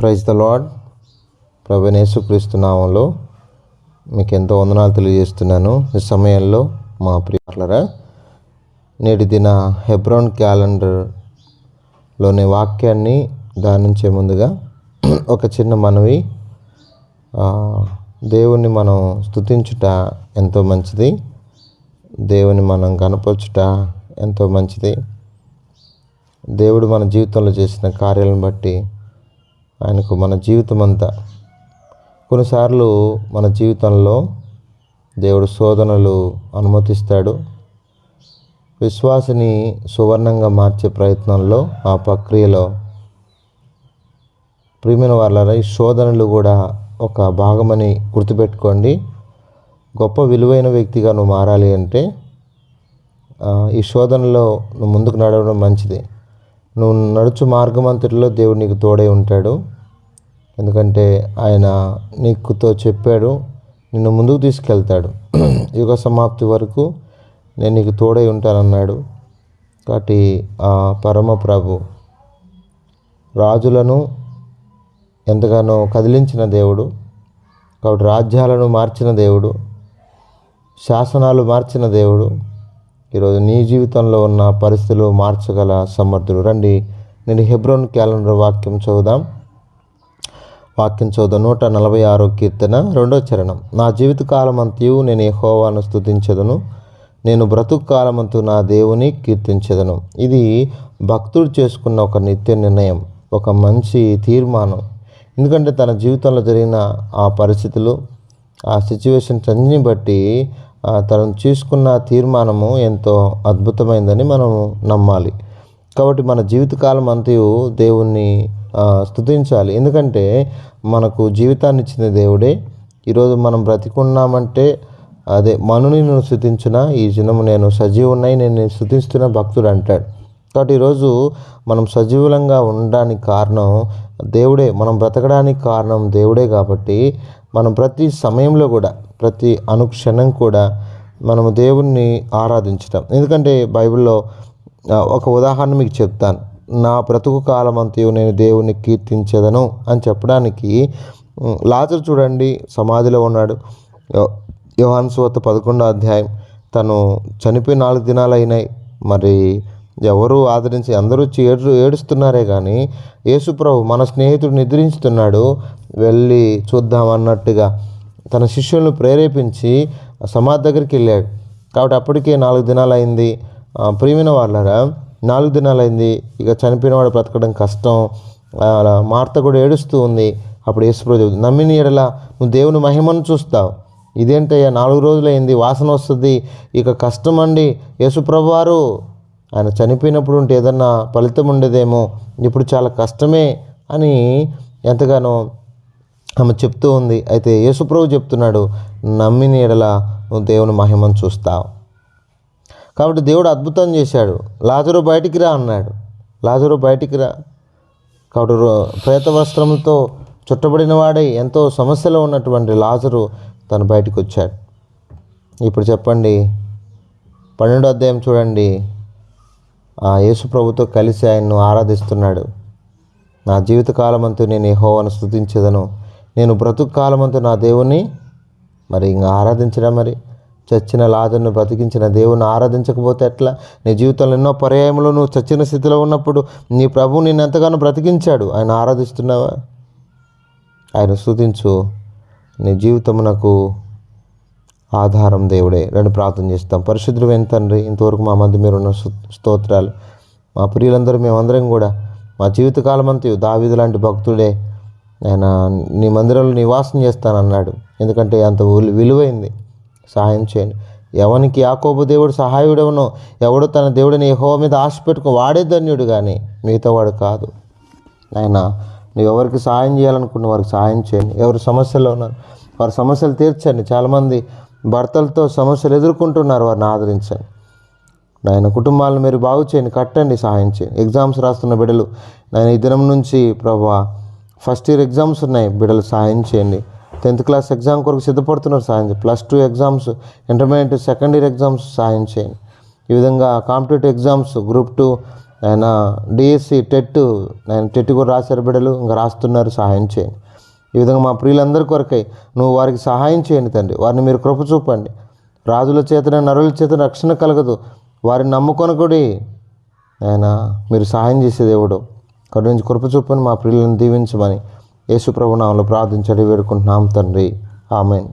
Praise the Lord ప్రభనేసుక్రీస్తు క్రీస్తునామంలో మీకు ఎంతో వందనాలు తెలియజేస్తున్నాను. ఈ సమయంలో మా ప్రియులరా నేటి దిన హెబ్రోన్ క్యాలెండర్లోని వాక్యాన్ని ధ్యానించే ముందుగా ఒక చిన్న మనవి. దేవుణ్ణి మనం స్తుతించుట ఎంతో మంచిది. దేవుని మనం కనపరచుట ఎంతో మంచిది. దేవుడు మన జీవితంలో చేసిన కార్యాలను బట్టి ఆయనకు మన జీవితం అంతా కొన్నిసార్లు మన జీవితంలో దేవుడు శోధనలు అనుమతిస్తాడు. విశ్వాసిని సువర్ణంగా మార్చే ప్రయత్నంలో ఆ ప్రక్రియలో ప్రియమైన వాళ్ళ ఈ శోధనలు కూడా ఒక భాగమని గుర్తుపెట్టుకోండి. గొప్ప విలువైన వ్యక్తిగా నువ్వు మారాలి అంటే ఈ శోధనలో నువ్వు ముందుకు నడవడం మంచిది. నువ్వు నడుచు మార్గమంతటిలో దేవుడు నీకు తోడై ఉంటాడు. ఎందుకంటే ఆయన నీకుతో చెప్పాడు నిన్ను ముందుకు తీసుకెళ్తాడు. యుగ సమాప్తి వరకు నేను నీకు తోడై ఉంటానన్నాడు. కాబట్టి ఆ పరమ ప్రభు రాజులను ఎంతగానో కదిలించిన దేవుడు కాబట్టి రాజ్యాలను మార్చిన దేవుడు శాసనాలు మార్చిన దేవుడు ఈరోజు నీ జీవితంలో ఉన్న పరిస్థితులు మార్చగల సమర్థుడు రండి నేను హెబ్రోన్ క్యాలెండర్ వాక్యం చదువుదాం. వాక్యం చదువు నూట నలభై ఆరో కీర్తన రెండో చరణం. నా జీవిత కాలమంతయు నేను హోవాను స్తుతించదను. నేను బ్రతుకు కాలమంతు నా దేవుని కీర్తించదను. ఇది భక్తుడు చేసుకున్న ఒక నిత్య నిర్ణయం ఒక మంచి తీర్మానం. ఎందుకంటే తన జీవితంలో జరిగిన ఆ పరిస్థితులు ఆ సిచ్యువేషన్స్ అన్ని బట్టి తను తీసుకున్న తీర్మానము ఎంతో అద్భుతమైందని మనం నమ్మాలి. కాబట్టి మన జీవితకాలం అంతయు దేవుణ్ణి స్థుతించాలి. స్తుతించాలి ఎందుకంటే మనకు జీవితాన్ని ఇచ్చిన దేవుడే. ఈరోజు మనం బ్రతికున్నామంటే అదే మనుని నేను స్థుతించిన ఈ దినము నేను సజీవున్నాయి నేను స్థుతిస్తున్న భక్తుడు అంటాడు. కాబట్టి ఈరోజు మనం సజీవులంగా ఉండడానికి కారణం దేవుడే. మనం బ్రతకడానికి కారణం దేవుడే కాబట్టి మనం ప్రతి సమయంలో కూడా ప్రతి అనుక్షణం కూడా మనము దేవుణ్ణి ఆరాధించటం. ఎందుకంటే బైబిల్లో ఒక ఉదాహరణ మీకు చెప్తాను. నా బ్రతుకు కాలం అంతయు నేను దేవుణ్ణి కీర్తించదను అని చెప్పడానికి లాజర్ చూడండి సమాధిలో ఉన్నాడు. యోహాన్ యోహాను పదకొండో అధ్యాయం. తను చనిపోయి నాలుగు దినాలు అయినాయి మరి ఎవరు ఆదరించి అందరూ వచ్చి ఏడు ఏడుస్తున్నారే కానీ యేసుప్రభు మన స్నేహితుడు నిద్రించుతున్నాడు. వెళ్ళి చూద్దాం అన్నట్టుగా తన శిష్యులను ప్రేరేపించి సమాధి దగ్గరికి వెళ్ళాడు. కాబట్టి అప్పటికే నాలుగు దినాలు అయింది ప్రేమిన ప్రియమైన వాళ్ళరా నాలుగు దినాలు అయింది ఇక చనిపోయిన వాడు బ్రతకడం కష్టం. అలా మార్త కూడా ఏడుస్తూ ఉంది. అప్పుడు యేసుప్రభు నమ్మిన ఎడల నువ్వు దేవుని మహిమను చూస్తావు. ఇదేంటయ్యా నాలుగు రోజులైంది వాసన వస్తుంది ఇక కష్టం అండి యేసుప్రభు వారు ఆయన చనిపోయినప్పుడు ఉంటే ఏదన్నా ఫలితం ఉండేదేమో ఇప్పుడు చాలా కష్టమే అని ఎంతగానో ఆమె చెప్తూ ఉంది. అయితే యేసుప్రభు చెప్తున్నాడు నమ్మిన ఎడల నువ్వు దేవుని మహిమను చూస్తావు. కాబట్టి దేవుడు అద్భుతం చేశాడు. లాజరు బయటికి రా అన్నాడు. లాజరు బయటికి రా. కాబట్టి ప్రేత వస్త్రంతో చుట్టబడిన వాడై ఎంతో సమస్యలో ఉన్నటువంటి లాజరు తను బయటకు వచ్చాడు ఇప్పుడు చెప్పండి పన్నెండో అధ్యాయం చూడండి. ఆ యేసు ప్రభుతో కలిసి ఆయన్ను ఆరాధిస్తున్నాడు. నా జీవితకాలమంతు నేను యహోవాను స్థుతించదను నేను బ్రతుకు కాలమంతు నా దేవుని మరి ఇంకా ఆరాధించడం మరి చచ్చిన లాజర్ను బ్రతికించిన దేవుని ఆరాధించకపోతే ఎట్లా? నీ జీవితంలో ఎన్నో పర్యాయములు నువ్వు చచ్చిన స్థితిలో ఉన్నప్పుడు నీ ప్రభువు నిన్ను ఎంతగానో బ్రతికించాడు. ఆయన ఆరాధిస్తున్నావా? ఆయన స్థుతించు నీ జీవితం నాకు ఆధారం దేవుడే. రెండు ప్రార్థన చేస్తాం. పరిశుద్ధులు వెన్ తండ్రి ఇంతవరకు మా మధ్య మీరు ఉన్న స్తోత్రాలు మా ప్రియులందరూ మేమందరం కూడా మా జీవితకాలం అంతా దావీదు లాంటి భక్తుడే. ఆయన నీ మందిరంలో నివాసం చేస్తానన్నాడు. ఎందుకంటే అంత విలువైంది. సహాయం చేయండి. ఎవనికి యాకోబు దేవుడు సహాయుడవనో ఎవడు తన దేవుడిని యెహోవా మీద ఆశ పెట్టుకుని వాడే ధన్యుడు కానీ మిగతా వాడు కాదు. ఆయన నువ్వు ఎవరికి సహాయం చేయాలనుకున్న వారికి సహాయం చేయండి. ఎవరు సమస్యలో ఉన్నారు వారి సమస్యలు తీర్చండి. చాలామంది భర్తలతో సమస్యలు ఎదుర్కొంటున్నారు వారిని ఆదరించండి. నాయన కుటుంబాలను మీరు బాగు చేయండి కట్టండి సహాయం చేయండి. ఎగ్జామ్స్ రాస్తున్న బిడ్డలు నేను ఈ దినం నుంచి ప్రభా ఫస్ట్ ఇయర్ ఎగ్జామ్స్ ఉన్నాయి. బిడ్డలు సహాయం చేయండి. టెన్త్ క్లాస్ ఎగ్జామ్ కొరకు సిద్ధపడుతున్నారు సహాయం చేయండి. Plus two exams intermediate second year exams సహాయం చేయండి. ఈ విధంగా కాంపిటేటివ్ ఎగ్జామ్స్ గ్రూప్ టూ ఆయన డిఎస్సి టెట్ ఆయన టెట్ కూడా రాశారు బిడ్డలు. ఇంకా రాస్తున్నారు సహాయం చేయండి. ఈ విధంగా మా ప్రియులందరి కొరకై నువ్వు వారికి సహాయం చేయండి తండ్రి. వారిని మీరు కృప చూపండి. రాజుల చేతనే నరుల చేత రక్షణ కలగదు. వారిని నమ్ముకొనకుడి. ఆయన మీరు సహాయం చేసే దేవుడు. అక్కడి నుంచి కృప చూపని మా ప్రియులను దీవించమని యేసుప్రభు నామంలో ప్రార్థించడి వేడుకుంటున్నాం తండ్రి. ఆమెన్.